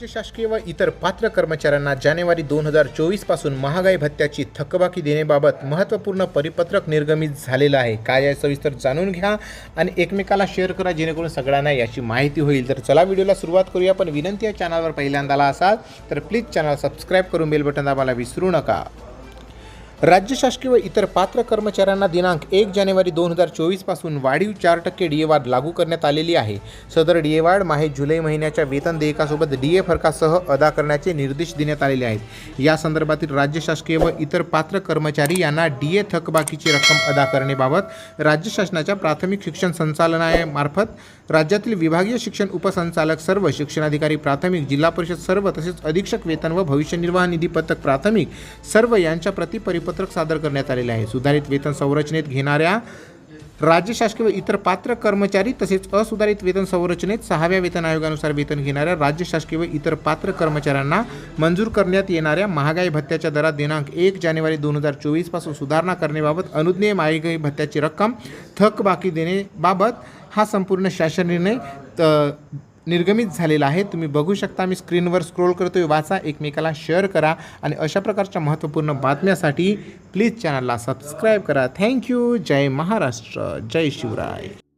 राज्य शासकीय व इतर पात्र कर्मचाऱ्यांना जानेवारी दोन हजार चोवीसपासून महागाई भत्त्याची थकबाकी देण्याबाबत महत्त्वपूर्ण परिपत्रक निर्गमित झालेलं आहे. काय आहे सविस्तर जाणून घ्या आणि एकमेकाला शेअर करा जेणेकरून सगळ्यांना याची माहिती होईल. तर चला व्हिडिओला सुरुवात करूया. पण विनंती या चॅनलवर पहिल्यांदाला असाल तर प्लीज चॅनल सबस्क्राईब करून बेल बटन दाबायला विसरू नका. राज्य शासकीय व इतर पात्र कर्मचाऱ्यांना दिनांक एक जानेवारी दोन हजार चोवीसपासून वाढीव चार टक्के डी ए वाढ लागू करण्यात आलेली आहे. सदर डी ए वाढ माहे जुलै महिन्याच्या वेतन देयकासोबत डी ए फरकासह अदा करण्याचे निर्देश देण्यात आलेले आहेत. या संदर्भातील राज्य शासकीय व इतर पात्र कर्मचारी यांना डी ए थकबाकीची रक्कम अदा करण्याबाबत राज्य शासनाच्या प्राथमिक शिक्षण संचालनामार्फत राज्यातील विभागीय शिक्षण उपसंचालक सर्व शिक्षणाधिकारी प्राथमिक जिल्हा परिषद सर्व तसेच अधीक्षक वेतन व भविष्य निर्वाह निधी पथक प्राथमिक सर्व यांच्या प्रति परिपत्रक सादर करण्यात आलेले आहे. सुधारित वेतन संरचनेत घेणाऱ्या राज्य शासकीय व इतर पात्र कर्मचारी तसेच असुधारित वेतन संरचनेत सहाव्या वेतन आयोगानुसार वेतन घेणाऱ्या राज्य शासकीय व इतर पात्र कर्मचाऱ्यांना मंजूर करण्यात येणाऱ्या महागाई भत्त्याच्या दरात दिनांक एक जानेवारी दोन हजार चोवीसपासून सुधारणा करण्याबाबत अनुज्ञेय महागाई भत्त्याची रक्कम थकबाकी देण्याबाबत हा संपूर्ण शासन निर्णय त- निर्गमित झालेला आहे. तुम्ही बघू शकता मी स्क्रीनवर स्क्रोल करतोय. वाचा एकमेकाला शेअर करा आणि अशा प्रकारच्या महत्त्वपूर्ण बातम्यासाठी प्लीज चॅनलला सबस्क्राईब करा. थँक्यू जय महाराष्ट्र. जय शिवराय.